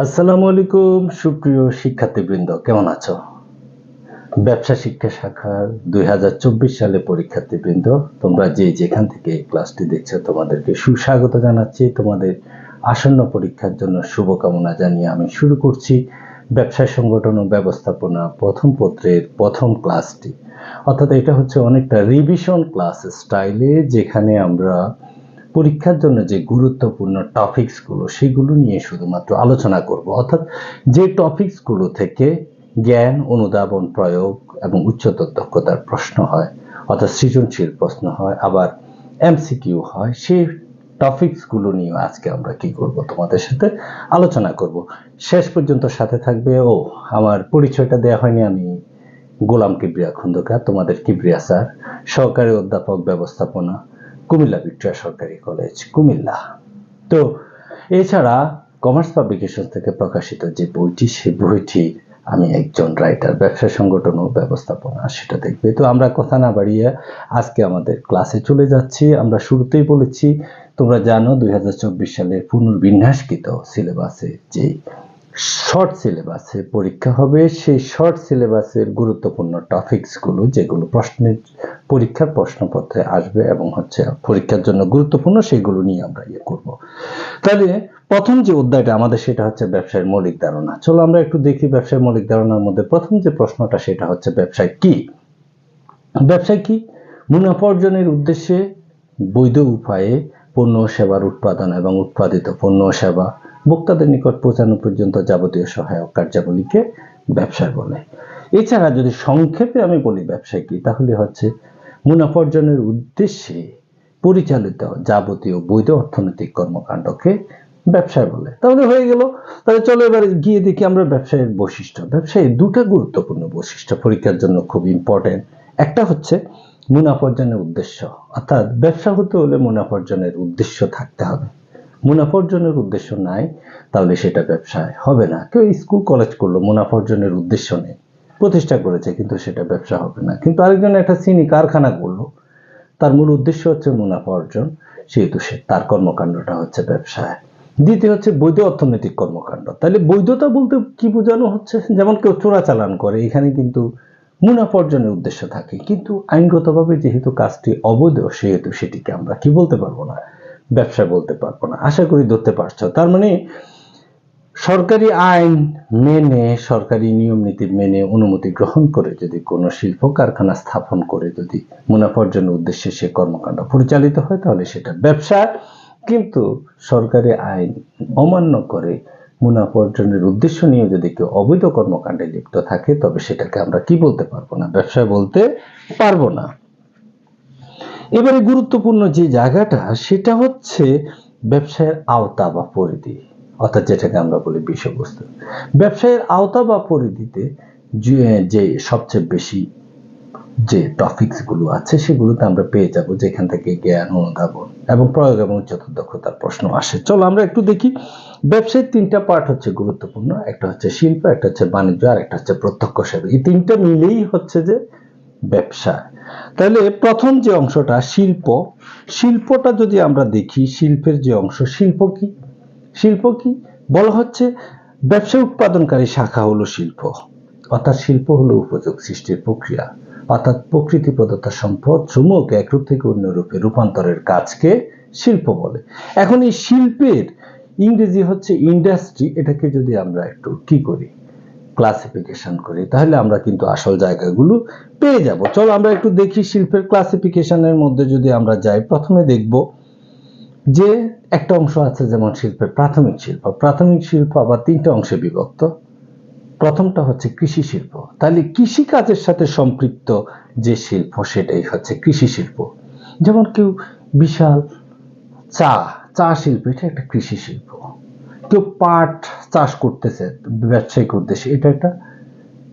আসসালামু আলাইকুম, সুপ্রিয় শিক্ষার্থীবৃন্দ, কেমন আছো? ব্যবসা শিক্ষা শাখার দুই সালে পরীক্ষার্থীবৃন্দ, তোমরা যে যেখান থেকে ক্লাসটি দেখছ, তোমাদেরকে সুস্বাগত জানাচ্ছি। তোমাদের আসন্ন পরীক্ষার জন্য শুভকামনা জানিয়ে আমি শুরু করছি। ব্যবসা সংগঠন ও ব্যবস্থাপনা প্রথম পত্রের প্রথম ক্লাসটি। অর্থাৎ এটা হচ্ছে অনেকটা রিভিশন ক্লাস স্টাইলে যেখানে আমরা পরীক্ষার জন্য যে গুরুত্বপূর্ণ টপিকসগুলো সেগুলো নিয়ে শুধুমাত্র আলোচনা করব। অর্থাৎ যে টপিকসগুলো থেকে জ্ঞান, অনুধাবন, প্রয়োগ এবং উচ্চতর দক্ষতার প্রশ্ন হয়, অর্থাৎ সৃজনশীল প্রশ্ন হয়, আবার এমসিকিউ হয়, সেই টপিকসগুলো নিয়ে আজকে আমরা কি করব তোমাদের সাথে আলোচনা করব। শেষ পর্যন্ত সাথে থাকবে, ও, আমার পরিচয়টা দেওয়া হয়নি আমি, গোলাম কিবরিয়া খন্দকার, তোমাদের কিবরিয়া স্যার, সহকারী অধ্যাপক, ব্যবস্থাপনা কুমিল্লা ভিক্টোরিয়া সরকারি কলেজ, কুমিল্লা। তো এছাড়া কমার্স পাবলিকেশন থেকে প্রকাশিত যে বইটি, সেই বইটির আমি একজন রাইটার, ব্যবসা সংগঠন ও ব্যবস্থাপনা, সেটা দেখবে। তো আমরা কথা না বাড়িয়ে আজকে আমাদের ক্লাসে চলে যাচ্ছি। আমরা শুরুতেই বলেছি, তোমরা জানো দুই হাজার চব্বিশ সালের পুনর্বিন্যাসকৃত সিলেবাসে যে শর্ট সিলেবাসে পরীক্ষা হবে। সেই শর্ট সিলেবাসের গুরুত্বপূর্ণ টপিকসগুলো যেগুলো প্রশ্নের, পরীক্ষার প্রশ্নপত্রে আসবে এবং হচ্ছে পরীক্ষার জন্য গুরুত্বপূর্ণ, সেগুলো নিয়ে আমরা ইয়ে করব। তাহলে প্রথম যে অধ্যায়টা আমাদের, সেটা হচ্ছে ব্যবসায়ের মৌলিক ধারণা। চলো আমরা একটু দেখি ব্যবসায়ের মৌলিক ধারণার মধ্যে প্রথম যে প্রশ্নটা, সেটা হচ্ছে ব্যবসায় কি? ব্যবসায় কি? মুনাফা অর্জনের উদ্দেশ্যে বৈধ উপায়ে পণ্য, সেবার উৎপাদন এবং উৎপাদিত পণ্য, সেবা ভোক্তাদের নিকট পৌঁছানো পর্যন্ত যাবতীয় সহায়ক কার্যাবলীকে ব্যবসায় বলে। এছাড়া যদি সংক্ষেপে আমি বলি ব্যবসায় কি তাহলে হচ্ছে মুনাফা অর্জনের উদ্দেশ্যে পরিচালিত যাবতীয় বৈধ অর্থনৈতিক কর্মকাণ্ডকে ব্যবসায় বলে। তাহলে হয়ে গেল। তাহলে চলো এবার গিয়ে দেখি আমরা ব্যবসায়ের বৈশিষ্ট্য। ব্যবসায়ের দুটা গুরুত্বপূর্ণ বৈশিষ্ট্য পরীক্ষার জন্য খুব ইম্পর্টেন্ট একটা হচ্ছে মুনাফা অর্জনের উদ্দেশ্য, অর্থাৎ ব্যবসা হতে হলে মুনাফা অর্জনের উদ্দেশ্য থাকতে হবে। মুনাফা অর্জনের উদ্দেশ্য নাই, তাহলে সেটা ব্যবসায় হবে না। কেউ স্কুল কলেজ করল মুনাফা অর্জনের উদ্দেশ্য নেই। প্রতিষ্ঠা করেছে, কিন্তু সেটা ব্যবসা হবে না। কিন্তু আরেকজন একটা চিনি কারখানা করল, তার মূল উদ্দেশ্য হচ্ছে মুনাফা অর্জন সেহেতু সে তার কর্মকাণ্ডটা হচ্ছে ব্যবসায়। দ্বিতীয় হচ্ছে বৈধ অর্থনৈতিক কর্মকাণ্ড। তাহলে বৈধতা বলতে কি বোঝানো হচ্ছে? যেমন কেউ চোরাচালান করে, এখানে কিন্তু মুনাফা অর্জনের উদ্দেশ্য থাকে। কিন্তু আইনগতভাবে যেহেতু কাজটি অবৈধ, সেহেতু সেটিকে আমরা কি বলতে পারব না? ব্যবসা বলতে পারব না। আশা করি ধরতে পারছ। তার মানে সরকারি আইন মেনে, সরকারি নিয়ম নীতি মেনে অনুমতি গ্রহণ করে যদি কোনো শিল্প কারখানা স্থাপন করে যদি মুনাফা অর্জনের উদ্দেশ্যে সে কর্মকাণ্ড পরিচালিত হয়, তাহলে সেটা ব্যবসা। কিন্তু সরকারি আইন অমান্য করে মুনাফা অর্জনের উদ্দেশ্য নিয়ে যদি কেউ অবৈধ কর্মকাণ্ডে লিপ্ত থাকে, তবে সেটাকে আমরা কি বলতে পারব না? ব্যবসা বলতে পারব না। এবারে গুরুত্বপূর্ণ যে জায়গাটা, সেটা হচ্ছে ব্যবসায়ের আওতা বা পরিধি। অর্থাৎ যেটাকে আমরা বলি বিষয়বস্তু। ব্যবসায়ের আওতা বা পরিধিতে যে সবচেয়ে বেশি যে টপিকসগুলো আছে, সেগুলোতে আমরা পেয়ে যাব, যেখান থেকে জ্ঞান, অনুধাবন এবং প্রয়োগ এবং উচ্চতর দক্ষতার প্রশ্ন আসে। চলো আমরা একটু দেখি। ব্যবসায়ের তিনটা পার্ট হচ্ছে গুরুত্বপূর্ণ। একটা হচ্ছে শিল্প, একটা হচ্ছে বাণিজ্য, আর একটা হচ্ছে প্রত্যক্ষ সেবা। এই তিনটা মিলেই হচ্ছে যে ব্যবসা। তাহলে প্রথম যে অংশটা শিল্প, শিল্পটা যদি আমরা দেখি, শিল্পের যে অংশ, শিল্প কি? শিল্প কি? বলা হচ্ছে ব্যবসা উৎপাদনকারী শাখা হলো শিল্প, অর্থাৎ শিল্প হলো উপযোগ সৃষ্টির প্রক্রিয়া, অর্থাৎ প্রকৃতি প্রদত্ত সম্পদ সমূহকে এক রূপ থেকে অন্য রূপে রূপান্তরের কাজকে শিল্প বলে। এখন এই শিল্পের ইংরেজি হচ্ছে ইন্ডাস্ট্রি এটাকে যদি আমরা একটু কি করি? ক্লাসিফিকেশন করি। তাহলে আমরা কিন্তু আসল জায়গাগুলো পেয়ে যাব। চলো আমরা একটু দেখি শিল্পের ক্লাসিফিকেশনের মধ্যে যদি আমরা যাই, প্রথমে দেখব যে একটা অংশ আছে যেমন শিল্পের প্রাথমিক শিল্প। প্রাথমিক শিল্প আবার তিনটা অংশে বিভক্ত। প্রথমটা হচ্ছে কৃষি শিল্প। তাহলে কৃষি কাজের সাথে সম্পৃক্ত যে শিল্প, সেটাই হচ্ছে কৃষি শিল্প। যেমন কেউ বিশাল চা চা শিল্প, এটা একটা কৃষি শিল্প। কেউ পাট চাষ করতেছে, ব্যবসায়িক উদ্দেশ্যে। এটা একটা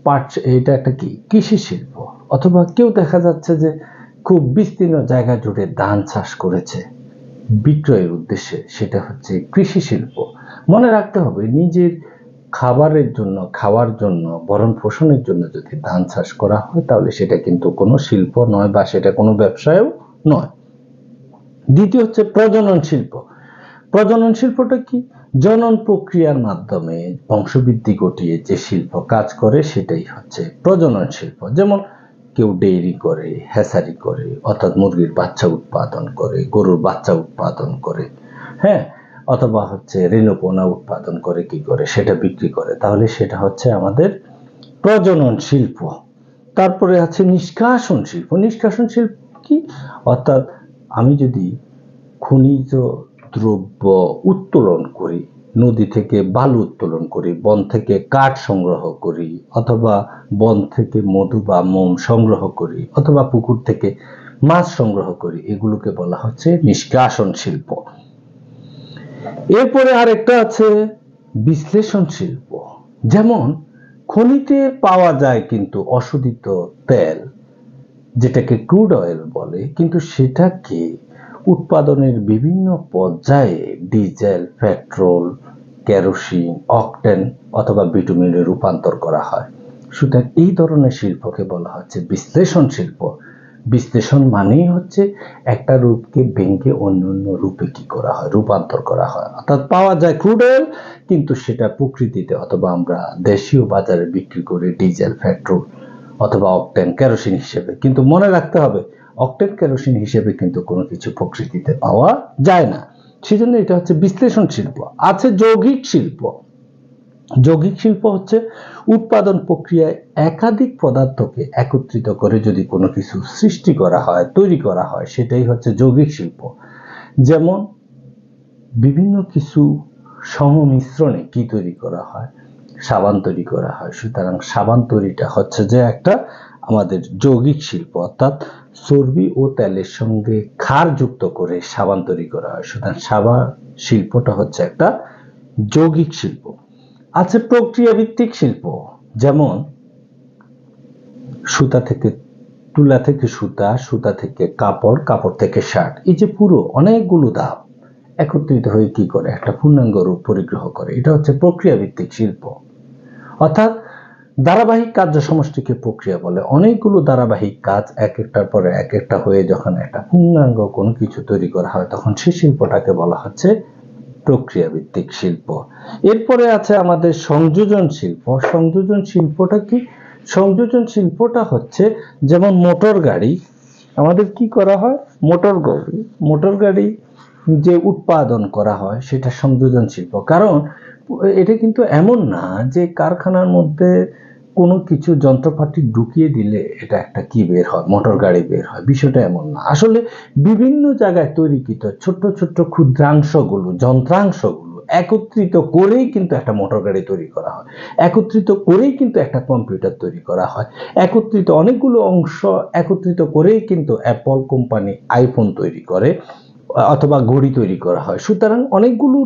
পাট, এটা একটা কি? কৃষি শিল্প। অথবা কেউ দেখা যাচ্ছে যে খুব বিস্তীর্ণ জায়গা জুড়ে ধান চাষ করেছে। বিক্রয়ের উদ্দেশ্যে সেটা হচ্ছে কৃষি শিল্প। মনে রাখতে হবে, নিজের খাবারের জন্য, খাওয়ার জন্য, ভরণ পোষণের জন্য যদি ধান চাষ করা হয়, তাহলে সেটা কিন্তু কোনো শিল্প নয় বা সেটা কোনো ব্যবসায়ও নয়। দ্বিতীয় হচ্ছে প্রজনন শিল্প। প্রজনন শিল্পটা কি? জনন প্রক্রিয়ার মাধ্যমে বংশবৃদ্ধি ঘটিয়ে যে শিল্প কাজ করে, সেটাই হচ্ছে প্রজনন শিল্প। যেমন কেউ ডেইরি করে, হ্যাসারি করে, অর্থাৎ মুরগির বাচ্চা উৎপাদন করে, গরুর বাচ্চা উৎপাদন করে হ্যাঁ? অথবা হচ্ছে রেণুপোনা উৎপাদন করে, কি করে? সেটা বিক্রি করে। তাহলে সেটা হচ্ছে আমাদের প্রজনন শিল্প। তারপরে আছে নিষ্কাশন শিল্প। নিষ্কাশন শিল্প কি? অর্থাৎ আমি যদি খনিজ দ্রব্য উত্তোলন করি, নদী থেকে বালু উত্তোলন করি, বন থেকে কাঠ সংগ্রহ করি, অথবা বন থেকে মধু বা মোম সংগ্রহ করি, অথবা পুকুর থেকে মাছ সংগ্রহ করি, এগুলোকে বলা হচ্ছে নিষ্কাশন শিল্প। এরপরে আরেকটা আছে বিশ্লেষণ শিল্প। যেমন খনিতে পাওয়া যায় কিন্তু অশোধিত তেল, যেটাকে ক্রুড অয়েল বলে, কিন্তু সেটাকে উৎপাদনের বিভিন্ন পর্যায়ে ডিজেল, পেট্রোল, কেরোসিন, অকটেন অথবা বিটুমিনে রূপান্তর করা হয়। সুতরাং এই ধরনের শিল্পকে বলা হচ্ছে বিশ্লেষণ শিল্প। বিশ্লেষণ মানেই হচ্ছে একটা রূপকে ভেঙে অন্য অন্য রূপে কি করা হয়, রূপান্তর করা হয়। অর্থাৎ পাওয়া যায় ক্রুড অয়েল, কিন্তু সেটা প্রকৃতিতে অথবা আমরা দেশীয় বাজারে বিক্রি করি ডিজেল, পেট্রোল অথবা অকটেন, কেরোসিন হিসেবে। কিন্তু মনে রাখতে হবে অকটেন কেরোসিন হিসেবে কিন্তু কোনো কিছু প্রকৃতিতে পাওয়া যায় না। সেজন্য এটা হচ্ছে বিশ্লেষণ শিল্প, আছে যৌগিক শিল্প। যৌগিক শিল্প হচ্ছে উৎপাদন প্রক্রিয়ায় একাধিক পদার্থকে একত্রিত করে যদি কোনো কিছু সৃষ্টি করা হয়, তৈরি করা হয়, সেটাই হচ্ছে যৌগিক শিল্প। যেমন বিভিন্ন কিছু সংমিশ্রণে কি তৈরি করা হয়? সাবান তৈরি করা হয়। সুতরাং সাবান তৈরিটা হচ্ছে যে একটা আমাদের যৌগিক শিল্প, অর্থাৎ চর্বি ও তেলের সঙ্গে ক্ষার যুক্ত করে সাবান তৈরি করা হয়। সুতরাং সাবান শিল্পটা হচ্ছে একটা যৌগিক শিল্প। আছে প্রক্রিয়া ভিত্তিক শিল্প, যেমন সুতা থেকে, তুলা থেকে সুতা সুতা থেকে কাপড় কাপড় থেকে শার্ট। এই যে পুরো অনেকগুলো ধাপ একত্রিত হয়ে কি করে? একটা পূর্ণাঙ্গ রূপ পরিগ্রহ করে। এটা হচ্ছে প্রক্রিয়া ভিত্তিক শিল্প। অর্থাৎ ধারাবাহিক কার্য সমষ্টিকে প্রক্রিয়া বলে, অনেকগুলো ধারাবাহিক কাজ এক একটার পরে এক একটা হয়ে যখন একটা পূর্ণাঙ্গ কোনো কিছু তৈরি করা হয়, তখন সেই শিল্পটাকে বলা হচ্ছে প্রক্রিয়া ভিত্তিক শিল্প। এরপরে আছে আমাদের সংযোজন শিল্প। সংযোজন শিল্পটা কি? সংযোজন শিল্পটা হচ্ছে যেমন মোটর গাড়ি, আমাদের কি করা হয়? মোটর গাড়ি। মোটর গাড়ি যে উৎপাদন করা হয়, সেটা সংযোজন শিল্প। কারণ এটা কিন্তু এমন না যে কারখানার মধ্যে কোনো কিছু যন্ত্রপাতি ঢুকিয়ে দিলে এটা একটা কি বের হয়? মোটর গাড়ি বের হয়। বিষয়টা এমন না। আসলে বিভিন্ন জায়গায় তৈরিকৃত ছোট্ট ছোট্ট ক্ষুদ্রাংশগুলো, যন্ত্রাংশগুলো একত্রিত করেই কিন্তু একটা মোটর গাড়ি তৈরি করা হয়। একত্রিত করেই কিন্তু একটা কম্পিউটার তৈরি করা হয়। একত্রিত অনেকগুলো অংশ একত্রিত করেই কিন্তু অ্যাপল কোম্পানি আইফোন তৈরি করে, অথবা ঘড়ি তৈরি করা হয়। সুতরাং অনেকগুলো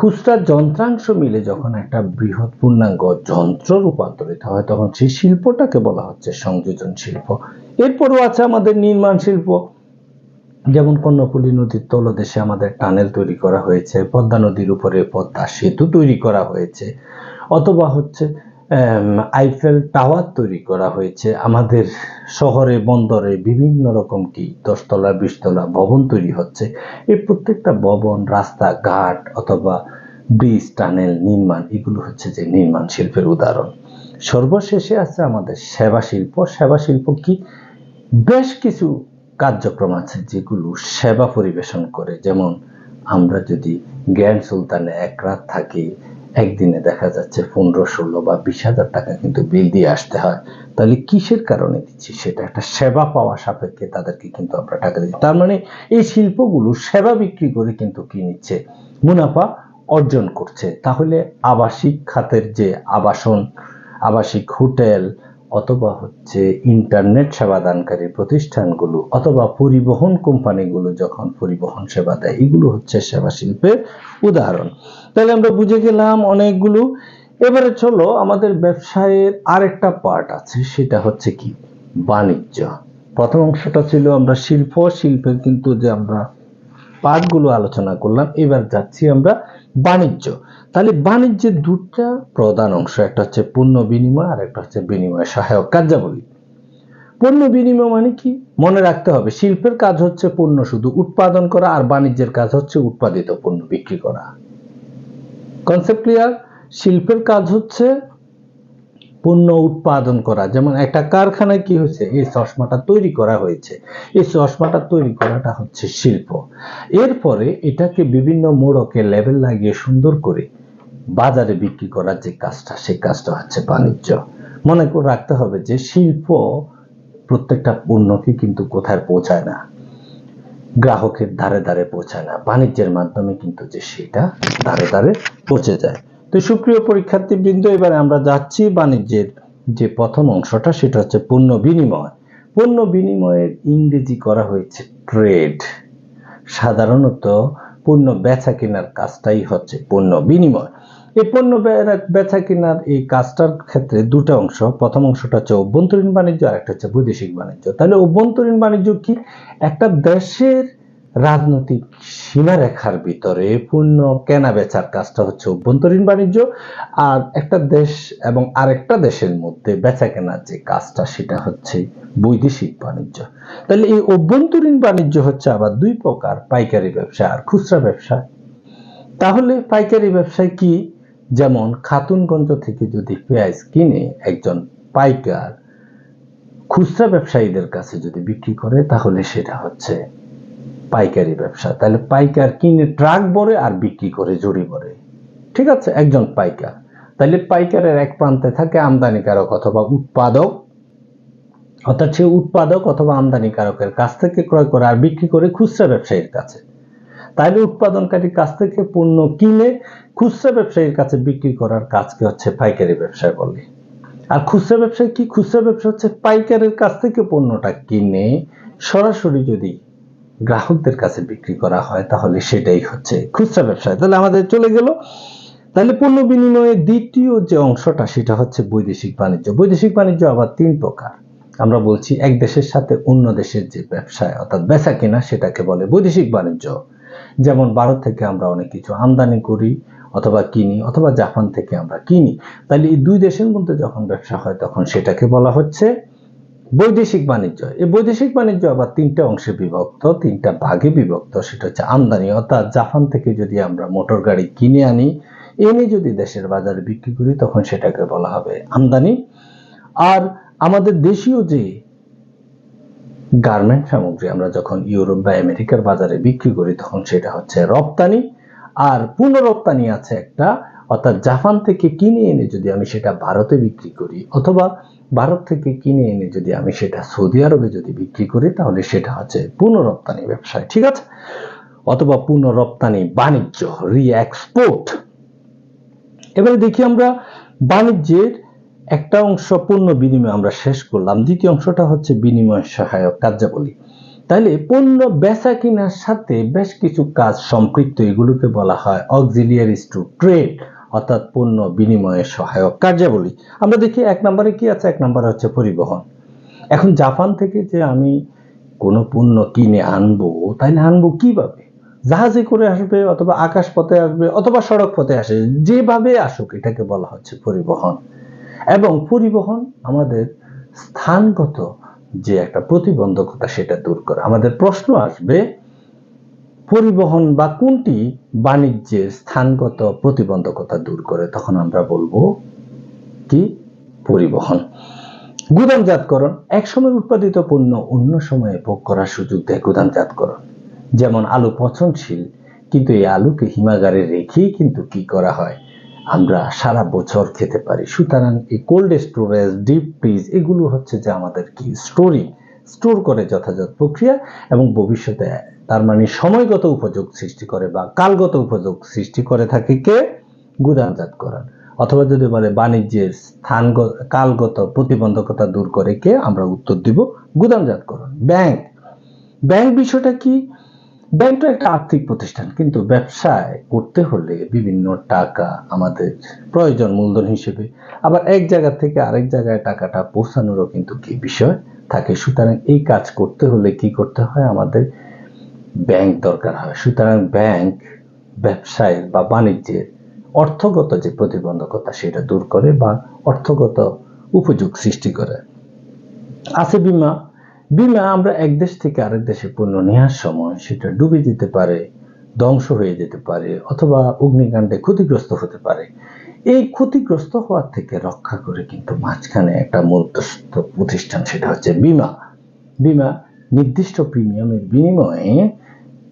খুচরা যন্ত্রাংশ মিলে যখন একটা বৃহৎ পূর্ণাঙ্গ যন্ত্র রূপান্তরিত হয়, তখন সেই শিল্পটাকে বলা হচ্ছে সংযোজন শিল্প। এরপরও আছে আমাদের নির্মাণ শিল্প। যেমন কর্ণফুলী নদীর তলদেশে আমাদের টানেল তৈরি করা হয়েছে, পদ্মা নদীর উপরে পদ্মা সেতু তৈরি করা হয়েছে, অথবা হচ্ছে আইফেল টাওয়ার তৈরি করা হয়েছে। আমাদের শহরে, বন্দরে বিভিন্ন রকম কি দশতলা, বিশতলা ভবন তৈরি হচ্ছে। এই প্রত্যেকটা ভবন রাস্তা ঘাট অথবা ব্রিজ, টানেল, নির্মাণ, এগুলো হচ্ছে যে নির্মাণ শিল্পের উদাহরণ। সর্বশেষে আছে আমাদের সেবা শিল্প। সেবা শিল্প কি? বেশ কিছু কার্যক্রম আছে যেগুলো সেবা পরিবেশন করে। যেমন আমরা যদি জ্ঞান সুলতানে এক রাত থাকি একদিনে দেখা যাচ্ছে পনেরো, ষোলো বা বিশ হাজার টাকা কিন্তু বিল দিয়ে আসতে হয়। তাহলে কিসের কারণে দিচ্ছি? সেটা একটা সেবা পাওয়া সাপেক্ষে তাদেরকে কিন্তু আমরা টাকা দিচ্ছি। তার মানে এই শিল্পগুলো সেবা বিক্রি করে কিন্তু কি নিচ্ছে? মুনাফা অর্জন করছে। তাহলে আবাসিক খাতের যে আবাসন, আবাসিক হোটেল অথবা হচ্ছে ইন্টারনেট সেবাদানকারী প্রতিষ্ঠানগুলো অথবা পরিবহন কোম্পানিগুলো যখন পরিবহন সেবা দেয়, এগুলো হচ্ছে সেবা শিল্পের উদাহরণ। তাহলে আমরা বুঝে গেলাম অনেকগুলো। এবারে চলো আমাদের ব্যবসায়ের আরেকটা পার্ট আছে, সেটা হচ্ছে কি? বাণিজ্য। প্রথম অংশটা ছিল আমরা শিল্প, শিল্পের কিন্তু যে আমরা পার্টগুলো আলোচনা করলাম, এবার যাচ্ছি আমরা বাণিজ্য। তাহলে বাণিজ্যের দুটা প্রধান অংশ, একটা হচ্ছে পণ্য বিনিময় আর একটা হচ্ছে বিনিময় সহায়ক কার্যাবলী। পণ্য বিনিময় মানে কি? মনে রাখতে হবে, শিল্পের কাজ হচ্ছে পণ্য শুধু উৎপাদন করা আর বাণিজ্যের কাজ হচ্ছে উৎপাদিত পণ্য বিক্রি করা। কনসেপ্ট ক্লিয়ার শিল্পের কাজ হচ্ছে পণ্য উৎপাদন করা। যেমন একটা কারখানায় কি হয়েছে? এই চশমাটা তৈরি করা হয়েছে। এই চশমাটা তৈরি করাটা হচ্ছে শিল্প। এরপরে এটাকে বিভিন্ন মোড়কে লেবেল লাগিয়ে সুন্দর করে বাজারে বিক্রি করার যে কাজটা সেই কাজটা হচ্ছে বাণিজ্য। মনে করে রাখতে হবে যে শিল্প প্রত্যেকটা পণ্যকে কিন্তু কোথায় পৌঁছায় না। গ্রাহকের ধারে ধারে পৌঁছায় না। বাণিজ্যের মাধ্যমে কিন্তু যে সেটা ধারে ধারে পৌঁছে যায়। তো সুপ্রিয় পরীক্ষার্থীবৃন্দ, এবারে আমরা যাচ্ছি বাণিজ্যের যে প্রথম অংশটা, সেটা হচ্ছে পণ্য বিনিময়। পণ্য বিনিময়ের ইংরেজি করা হয়েছে ট্রেড। সাধারণত পণ্য বেচা কেনার কাজটাই হচ্ছে পণ্য বিনিময়। এই পণ্য বেচা কেনার এই কাজটার ক্ষেত্রে দুটো অংশ। প্রথম অংশটা হচ্ছে অভ্যন্তরীণ বাণিজ্য, আর একটা হচ্ছে বৈদেশিক বাণিজ্য। তাহলে অভ্যন্তরীণ বাণিজ্য কি? একটা দেশের রাজনৈতিক সীমারেখার ভিতরে পণ্য কেনা বেচার কাজটা হচ্ছে অভ্যন্তরীণ বাণিজ্য, আর একটা দেশ এবং আরেকটা দেশের মধ্যে বেচা কেনার যে কাজটা, সেটা হচ্ছে বৈদেশিক বাণিজ্য। তাহলে এই অভ্যন্তরীণ বাণিজ্য হচ্ছে আবার দুই প্রকার, পাইকারি ব্যবসা আর খুচরা ব্যবসা। তাহলে পাইকারি ব্যবসায় কি? যেমন খাতুনগঞ্জ থেকে যদি পেঁয়াজ কিনে একজন পাইকার, খুচরা ব্যবসায়ীদের কাছে যদি বিক্রি করে, তাহলে সেটা হচ্ছে পাইকারি ব্যবসা। তাহলে পাইকার কিনে ট্রাক ভরে আর বিক্রি করে জড়ি ভরে। ঠিক আছে? একজন পাইকার। তাহলে পাইকারের এক প্রান্তে থাকে আমদানিকারক অথবা উৎপাদক। অর্থাৎ সে উৎপাদক অথবা আমদানিকারকের কাছ থেকে ক্রয় করে আর বিক্রি করে খুচরা ব্যবসায়ীর কাছে। তাহলে উৎপাদনকারীর কাছ থেকে পণ্য কিনে খুচরা ব্যবসায়ীর কাছে বিক্রি করার কাজকে হচ্ছে পাইকারি ব্যবসা বলে আর খুচরা ব্যবসায় কি খুচরা ব্যবসা হচ্ছে? পাইকারের কাছ থেকে পণ্যটা কিনে সরাসরি যদি গ্রাহকদের কাছে বিক্রি করা হয়, তাহলে সেটাই হচ্ছে খুচরা ব্যবসায়। তাহলে আমাদের চলে গেল। তাহলে পণ্য বিনিময়ের দ্বিতীয় যে অংশটা, সেটা হচ্ছে বৈদেশিক বাণিজ্য। বৈদেশিক বাণিজ্য আবার তিন প্রকার। আমরা বলছি এক দেশের সাথে অন্য দেশের যে ব্যবসায় অর্থাৎ বেচা কেনা, সেটাকে বলে বৈদেশিক বাণিজ্য। যেমন ভারত থেকে আমরা অনেক কিছু আমদানি করি অথবা কিনি অথবা জাপান থেকে আমরা কিনি। তাহলে এই দুই দেশের মধ্যে যখন ব্যবসা হয় তখন সেটাকে বলা হচ্ছে বৈদেশিক বাণিজ্য। এই বৈদেশিক বাণিজ্য আবার তিনটা অংশে বিভক্ত, তিনটা ভাগে বিভক্ত। সেটা হচ্ছে আমদানি। অর্থাৎ জাপান থেকে যদি আমরা মোটর গাড়ি কিনে আনি এনে যদি দেশের বাজারে বিক্রি করি, তখন সেটাকে বলা হবে আমদানি। আর আমাদের দেশীয় যে গার্মেন্ট সামগ্রী আমরা যখন ইউরোপ বা আমেরিকার বাজারে বিক্রি করি, তখন সেটা হচ্ছে রপ্তানি। আর পুনরপ্তানি আছে একটা, অর্থাৎ জাপান থেকে কিনে এনে যদি আমি সেটা ভারতে বিক্রি করি, অথবা ভারত থেকে কিনে এনে যদি আমি সেটা সৌদি আরবে যদি বিক্রি করি, তাহলে সেটা হচ্ছে পুনরপ্তানি ব্যবসায়, ঠিক আছে? অথবা পুনরপ্তানি বাণিজ্য রি এক্সপোর্ট এবারে দেখি আমরা বাণিজ্যের একটা অংশ পণ্য বিনিময় আমরা শেষ করলাম, দ্বিতীয় অংশটা হচ্ছে বিনিময় সহায়ক কার্যাবলী। তাহলে পণ্য বেচা কেনার সাথে বেশ কিছু কাজ সম্পৃক্ত, এগুলোকে বলা হয় অক্সিলিয়ারিস টু ট্রেড অর্থাৎ পণ্য বিনিময়ের সহায়ক কার্যাবলী। আমরা দেখি এক নম্বরে কি আছে, এক নম্বরে হচ্ছে পরিবহন। এখন জাপান থেকে যে আমি কোনো পণ্য কিনে আনব তাহলে আনব কীভাবে? জাহাজে করে আসবে, অথবা আকাশ পথে আসবে, অথবা সড়ক পথে আসে, যেভাবে আসুক, এটাকে বলা হচ্ছে পরিবহন। এবং পরিবহন আমাদের স্থানগত যে একটা প্রতিবন্ধকতা সেটা দূর করে। আমাদের প্রশ্ন আসবে, পরিবহন বা কোনটি বাণিজ্যের স্থানগত প্রতিবন্ধকতা দূর করে? তখন আমরা বলব কি? পরিবহন। গুদামজাতকরণ এক সময় উৎপাদিত পণ্য অন্য সময়ে ভোগ করার সুযোগ দেয় গুদামজাতকরণ। যেমন আলু পচনশীল, কিন্তু এই আলুকে হিমাগারে রেখেই কিন্তু কি করা হয়? আমরা সারা বছর খেতে পারি। সুতরাং এই কোল্ড স্টোরেজ ডিপ ফ্রিজ এগুলো হচ্ছে যে আমাদের কি স্টোরিং স্টোর করে যথাযথ প্রক্রিয়া এবং ভবিষ্যতে তার মানে সময়গত উপযোগ সৃষ্টি করে বা কালগত উপযোগ সৃষ্টি করে থাকে কে? গুদামজাত গুদামজাতকরণ অথবা যদি বলে বাণিজ্যের স্থানগত কালগত প্রতিবন্ধকতা দূর করে কে? আমরা উত্তর দিব গুদামজাতকরণ ব্যাংক ব্যাংক বিষয়টা কি? ব্যাংকটা একটা আর্থিক প্রতিষ্ঠান, কিন্তু ব্যবসায় করতে হলে বিভিন্ন টাকা আমাদের প্রয়োজন মূলধন হিসেবে। আবার এক জায়গা থেকে আরেক জায়গায় টাকাটা পৌঁছানোরও কিন্তু কি বিষয় থাকে। সুতরাং এই কাজ করতে হলে কি করতে হয়? আমাদের ব্যাংক দরকার হয়। সুতরাং ব্যাংক ব্যবসায়ের বা বাণিজ্যের অর্থগত যে প্রতিবন্ধকতা সেটা দূর করে বা অর্থগত উপযোগ সৃষ্টি করে। আছে বিমা বিমা আমরা এক দেশ থেকে আরেক দেশে পণ্য নেওয়ার সময় সেটা ডুবে যেতে পারে, ধ্বংস হয়ে যেতে পারে, অথবা অগ্নিকাণ্ডে ক্ষতিগ্রস্ত হতে পারে। এই ক্ষতিগ্রস্ত হওয়ার থেকে রক্ষা করে কিন্তু মাঝখানে একটা মধ্যস্থ প্রতিষ্ঠান, সেটা হচ্ছে বিমা। বিমা নির্দিষ্ট প্রিমিয়ামের বিনিময়ে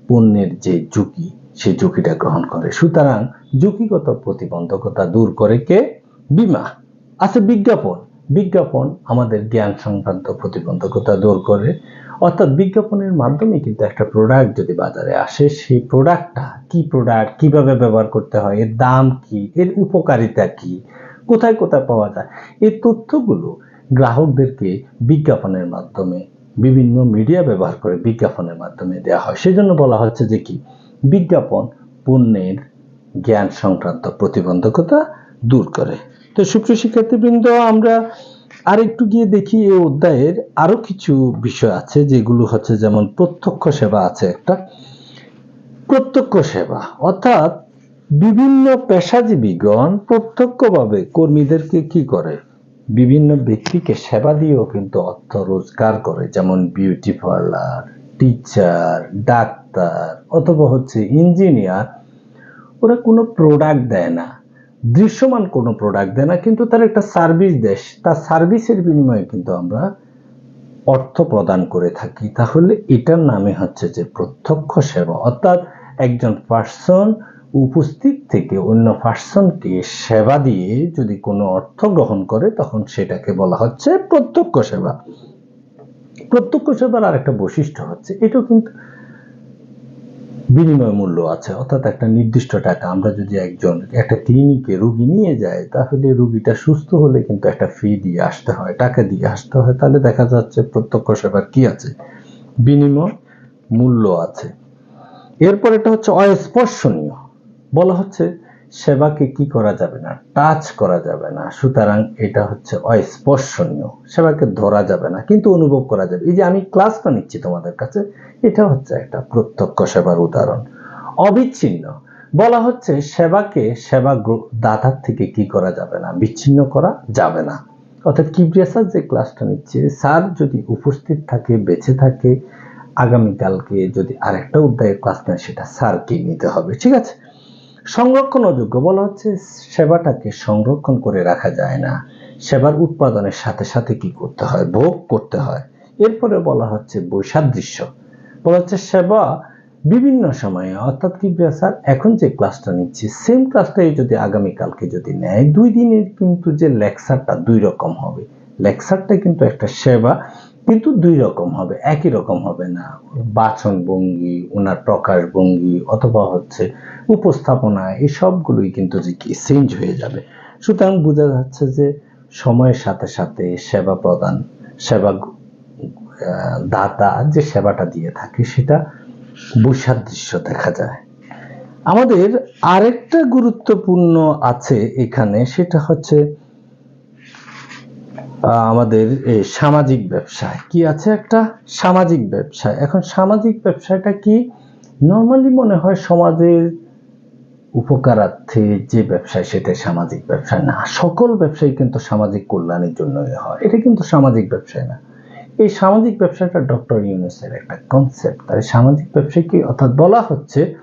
পণ্যের যে ঝুঁকি সেই ঝুঁকিটা গ্রহণ করে। সুতরাং ঝুঁকিগত প্রতিবন্ধকতা দূর করে কে? বিমা। আছে বিজ্ঞাপন। বিজ্ঞাপন আমাদের জ্ঞান সংক্রান্ত প্রতিবন্ধকতা দূর করে। অর্থাৎ বিজ্ঞাপনের মাধ্যমে কিন্তু একটা প্রোডাক্ট যদি বাজারে আসে, সেই প্রোডাক্টটা কি প্রোডাক্ট কীভাবে ব্যবহার করতে হয়, এর দাম কি, এর উপকারিতা কি, কোথায় কোথায় পাওয়া যায়, এই তথ্যগুলো গ্রাহকদেরকে বিজ্ঞাপনের মাধ্যমে, বিভিন্ন মিডিয়া ব্যবহার করে বিজ্ঞাপনের মাধ্যমে দেওয়া হয়। সেজন্য বলা হচ্ছে যে কি? বিজ্ঞাপন পণ্যের জ্ঞান সংক্রান্ত প্রতিবন্ধকতা দূর করে। তো সুপ্রিয় শিক্ষার্থীবৃন্দ, আমরা আর একটু গিয়ে দেখি এই অধ্যায়ের আরও কিছু বিষয় আছে, যেগুলো হচ্ছে যেমন প্রত্যক্ষ সেবা আছে একটা। প্রত্যক্ষ সেবা, অর্থাৎ বিভিন্ন পেশাজীবীগণ প্রত্যক্ষভাবে কর্মীদেরকে কি করে? বিভিন্ন ব্যক্তিকে সেবা দিয়েও কিন্তু অর্থ রোজগার করে, যেমন বিউটি পার্লার টিচার ডাক্তার, অথবা হচ্ছে ইঞ্জিনিয়ার ওরা কোনো প্রোডাক্ট দেয় না। দৃশ্যমান কোনো প্রোডাক্ট দেয় না, কিন্তু তার একটা সার্ভিস দেয়। তার সার্ভিসের বিনিময়ে কিন্তু আমরা অর্থ প্রদান করে থাকি। তাহলে এটার নামে হচ্ছে যে প্রত্যক্ষ সেবা। অর্থাৎ একজন পার্সন উপস্থিত থেকে অন্য পার্সনকে সেবা দিয়ে যদি কোনো অর্থ গ্রহণ করে, তখন সেটাকে বলা হচ্ছে প্রত্যক্ষ সেবা। প্রত্যক্ষ সেবার আর একটা বৈশিষ্ট্য হচ্ছে, এটাও কিন্তু বিনিময় মূল্য আছে, অর্থাৎ একটা নির্দিষ্ট টাকা। আমরা যদি একজন, একটা ক্লিনিকে রুগী নিয়ে যাই, তাহলে রুগীটা সুস্থ হলে কিন্তু একটা ফি দিয়ে আসতে হয়, টাকা দিয়ে আসতে হয়। তাহলে দেখা যাচ্ছে প্রত্যক্ষ সেবার কি আছে? বিনিময় মূল্য আছে। এরপর এটা হচ্ছে অস্পর্শনীয়। বলা হচ্ছে সেবাকে কি করা যাবে না? টাচ করা যাবে না। সুতরাং এটা হচ্ছে অস্পর্শনীয়। সেবাকে ধরা যাবে না, কিন্তু অনুভব করা যাবে। এই যে আমি ক্লাসটা নিচ্ছি তোমাদের কাছে, এটা হচ্ছে একটা প্রত্যক্ষ সেবার উদাহরণ। অবিচ্ছিন্ন। বলা হচ্ছে সেবাকে সেবা দাতার থেকে কি করা যাবে না? বিচ্ছিন্ন করা যাবে না। অর্থাৎ কিবরিয়া স্যার, যে ক্লাসটা নিচ্ছে, স্যার যদি উপস্থিত থাকে, বেঁচে থাকে, আগামীকালকে যদি আরেকটা অধ্যায়ের ক্লাস নেয়, সেটা স্যারকেই নিতে হবে। ঠিক আছে? সংরক্ষণ অযোগ্য বলা হচ্ছে সেবাটাকে সংরক্ষণ করে রাখা যায় না। সেবার উৎপাদনের সাথে সাথে কি করতে হয়? ভোগ করতে হয়। এরপরে বলা হচ্ছে বৈসাদৃশ্য। বলা হচ্ছে সেবা বিভিন্ন সময়ে, অর্থাৎ কি স্যার, এখন যে ক্লাসটা নিচ্ছি, সেম ক্লাসটাই যদি আগামীকালকে যদি নেয়, দুই দিনের কিন্তু যে লেকচারটা দুই রকম হবে। লেকচারটা কিন্তু একটা সেবা কিন্তু দুই রকম হবে, একই রকম হবে না। বাচন ভঙ্গি ওনার প্রকাশ ভঙ্গি অথবা হচ্ছে উপস্থাপনা, এই সবগুলোই কিন্তু যে কি চেঞ্জ হয়ে যাবে। সুতরাং বোঝা যাচ্ছে যে সময়ের সাথে সাথে সেবা প্রদান, সেবা দাতা যে সেবাটা দিয়ে থাকে, সেটা বৈসাদৃশ্য দেখা যায়। আমাদের আরেকটা গুরুত্বপূর্ণ আছে এখানে, সেটা হচ্ছে আমাদের সামাজিক ব্যবসায়। কি আছে একটা? সামাজিক ব্যবসায়। এখন সামাজিক ব্যবসাটা কি? নর্মালি মনে হয় সমাজের উপকারার্থে যে ব্যবসায় সেটা সামাজিক ব্যবসা না। সকল ব্যবসায়ী কিন্তু সামাজিক কল্যাণের জন্যই হয়। এটা কিন্তু সামাজিক ব্যবসায় না। এই সামাজিক ব্যবসাটা ডক্টর ইউনুসের একটা কনসেপ্ট তাই সামাজিক ব্যবসায় কি অর্থাৎ বলা হচ্ছে,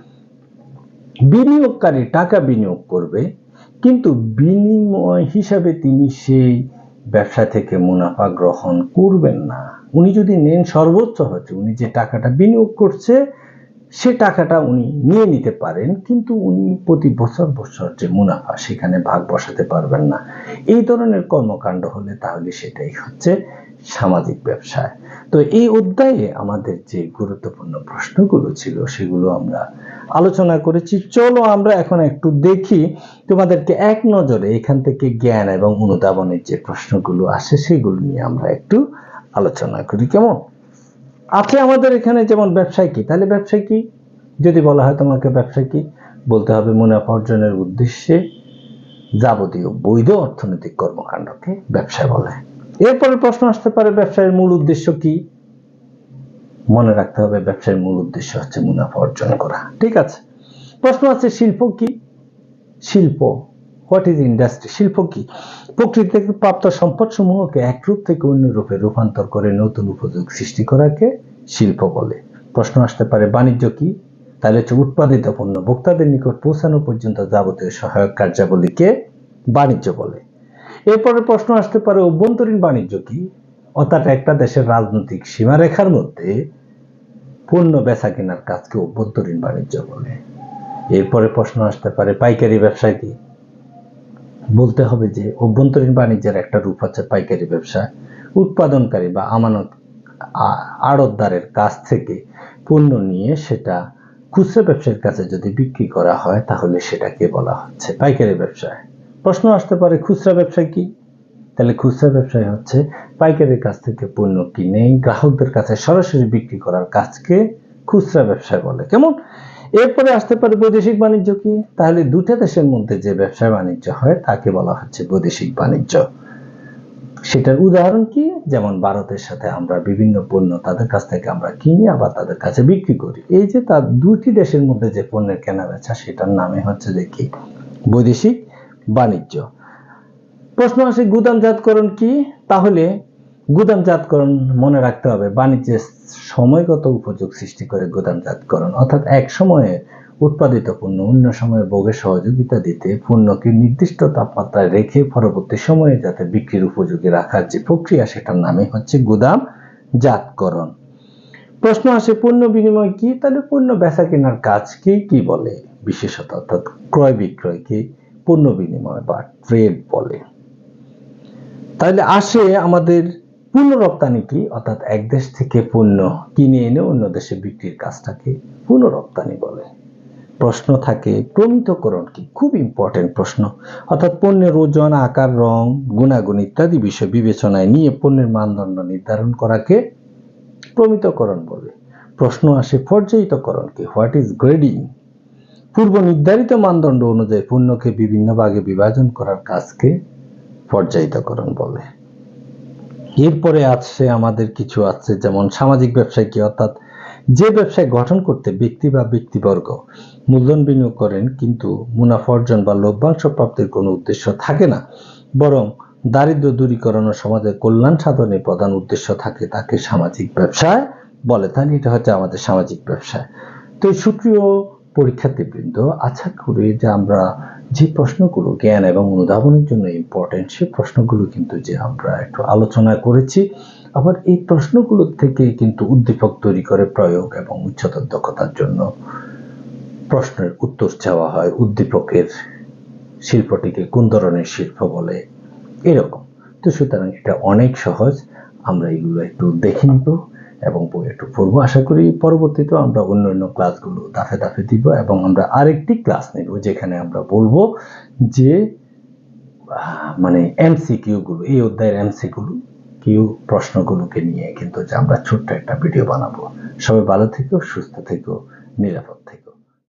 বিনিয়োগকারী টাকা বিনিয়োগ করবে, কিন্তু বিনিময় হিসাবে তিনি সেই ব্যবসা থেকে মুনাফা গ্রহণ করবেন না। উনি যদি নেন সর্বোচ্চ হচ্ছে, উনি যে টাকাটা বিনিয়োগ করছে সে টাকাটা উনি নিয়ে নিতে পারেন, কিন্তু উনি প্রতি বছর বছর যে মুনাফা সেখানে ভাগ বসাতে পারবেন না। এই ধরনের কর্মকাণ্ড হলে তাহলে সেটাই হচ্ছে সামাজিক ব্যবসায়। তো এই অধ্যায়ে আমাদের যে গুরুত্বপূর্ণ প্রশ্নগুলো ছিল সেগুলো আমরা আলোচনা করেছি। চলো আমরা এখন একটু দেখি তোমাদেরকে এক নজরে এখান থেকে জ্ঞান এবং অনুধাবনের যে প্রশ্নগুলো আসে সেগুলো নিয়ে আমরা একটু আলোচনা করি। কেমন? আছে আমাদের এখানে যেমন ব্যবসায় কি, তাহলে ব্যবসায় কি? যদি বলা হয় তোমাকে ব্যবসায় কি? বলতে হবে মুনাফা অর্জনের উদ্দেশ্যে যাবতীয় বৈধ অর্থনৈতিক কর্মকাণ্ডকে ব্যবসা বলে। এরপরে প্রশ্ন আসতে পারে, ব্যবসায়ের মূল উদ্দেশ্য কি? মনে রাখতে হবে ব্যবসায়ের মূল উদ্দেশ্য হচ্ছে মুনাফা অর্জন করা। ঠিক আছে। প্রশ্ন আছে, শিল্প কি? শিল্প। হোয়াট ইজ ইন্ডাস্ট্রি শিল্প কি? প্রকৃতি থেকে প্রাপ্ত সম্পদ সমূহকে এক রূপ থেকে অন্য রূপে রূপান্তর করে নতুন উপযোগ সৃষ্টি করাকে শিল্প বলে। প্রশ্ন আসতে পারে, বাণিজ্য কি? তাহলে হচ্ছে উৎপাদিত পণ্য ভোক্তাদের নিকট পৌঁছানো পর্যন্ত যাবতীয় সহায়ক কার্যাবলীকে বাণিজ্য বলে। এরপরে প্রশ্ন আসতে পারে, অভ্যন্তরীণ বাণিজ্য কি? অর্থাৎ একটা দেশের রাজনৈতিক সীমারেখার মধ্যে পণ্য বেচা কেনার কাজকে অভ্যন্তরীণ বাণিজ্য বলে। এরপরে প্রশ্ন আসতে পারে, পাইকারি ব্যবসা কি? বলতে হবে যে অভ্যন্তরীণ বাণিজ্যের একটা রূপ হচ্ছে পাইকারি ব্যবসা। উৎপাদনকারী বা আমানত আড়তদারের কাছ থেকে পণ্য নিয়ে সেটা খুচরা ব্যবসায়ীর কাছে যদি বিক্রি করা হয়, তাহলে সেটাকে বলা হচ্ছে পাইকারি ব্যবসায়। প্রশ্ন আসতে পারে, খুচরা ব্যবসা কি? তাহলে খুচরা ব্যবসায় হচ্ছে পাইকারির কাছ থেকে পণ্য কিনে গ্রাহকদের কাছে সরাসরি বিক্রি করার কাজকে খুচরা ব্যবসায় বলে। কেমন? এরপরে আসতে পারে বৈদেশিক বাণিজ্য কি? তাহলে দুটা দেশের মধ্যে যে ব্যবসা বাণিজ্য হয়, তাকে বলা হচ্ছে বৈদেশিক বাণিজ্য। সেটার উদাহরণ কি? যেমন ভারতের সাথে আমরা বিভিন্ন পণ্য তাদের কাছ থেকে আমরা কিনি, আবার তাদের কাছে বিক্রি করি। এই যে তার দুটি দেশের মধ্যে যে পণ্যের কেনা বেচা সেটার নামে হচ্ছে যে কি? বৈদেশিক বাণিজ্য। প্রশ্ন আসে গুদামজাতকরণ কি? তাহলে গুদামজাতকরণ মনে রাখতে হবে। বাণিজ্যের সময়গত উপযোগ সৃষ্টি করে গুদামজাতকরণ, অর্থাৎ এক সময়ে উৎপাদিত পণ্য, অন্য সময়ে ভোগের সহযোগিতা দিতে, পণ্যকে নির্দিষ্ট তাপমাত্রায় রেখে পরবর্তী সময়ে যাতে বিক্রির উপযোগী রাখার যে প্রক্রিয়া, সেটার নামে হচ্ছে গুদাম জাতকরণ প্রশ্ন আসে, পণ্য বিনিময় কি? তাহলে পণ্য বেচা কেনার কাজকে কি বলে? বিশেষত অর্থাৎ ক্রয় বিক্রয়কে পণ্য বিনিময় বা ট্রেড বলে। তাহলে আসে আমাদের পণ্য রপ্তানি কি? অর্থাৎ এক দেশ থেকে পণ্য কিনে এনে অন্য দেশে বিক্রির কাজটাকে পণ্য রপ্তানি বলে। প্রশ্ন থাকে, প্রমিতকরণ কি? খুব ইম্পর্টেন্ট প্রশ্ন। অর্থাৎ পণ্যের ওজন, আকার, রং, গুণাগুণ ইত্যাদি বিষয় বিবেচনায় নিয়ে পণ্যের মানদণ্ড নির্ধারণ করাকে প্রমিতকরণ বলে। প্রশ্ন আসে, পর্যায়িতকরণ কি? হোয়াট ইজ গ্রেডিং পূর্ব নির্ধারিত মানদণ্ড অনুযায়ী পণ্যকে বিভিন্ন ভাগে বিভাজন করার কাজকে পর্যায়িতকরণ বলে। এরপরে আছে, আমাদের কিছু আছে, যেমন সামাজিক ব্যবসায় কি? অর্থাৎ যে ব্যবসায় গঠন করতে ব্যক্তি বা ব্যক্তিবর্গ মূলধন বিনিয়োগ করেন, কিন্তু মুনাফা অর্জন বা লভ্যাংশ প্রাপ্তির কোনো উদ্দেশ্য থাকে না, বরং দারিদ্র দূরীকরণ ও সমাজের কল্যাণ সাধনের প্রধান উদ্দেশ্য থাকে তাকে সামাজিক ব্যবসায় বলে। তাহলে এটা হচ্ছে আমাদের সামাজিক ব্যবসায়। তো সুপ্রিয় পরীক্ষার্থীবৃন্দ, আশা করি যে আমরা যে প্রশ্নগুলো জ্ঞান এবং অনুধাবনের জন্য ইম্পর্টেন্ট সেই প্রশ্নগুলো কিন্তু যে আমরা একটু আলোচনা করেছি, আবার এই প্রশ্নগুলো থেকে কিন্তু উদ্দীপক তৈরি করে প্রয়োগ এবং উচ্চতর দক্ষতার জন্য প্রশ্নের উত্তর চাওয়া হয়, উদ্দীপকের শিল্পটিকে কোন ধরনের শিল্প বলে, এরকম। তো সুতরাং এটা অনেক সহজ, আমরা এগুলো একটু দেখে নিব। এবং একটু পড়ব। আশা করি পরবর্তীতে আমরা অন্য অন্য ক্লাসগুলো দাফে দাফে দিব এবং আমরা আরেকটি ক্লাস নেব যেখানে আমরা বলব যে মানে এমসিকিউগুলো এই অধ্যায়ের এমসিকিউ কিউ প্রশ্নগুলোকে নিয়ে কিন্তু যে আমরা ছোট্ট একটা ভিডিও বানাবো। সবাই ভালো থেকো, সুস্থ থেকো, নিরাপদ থেকো।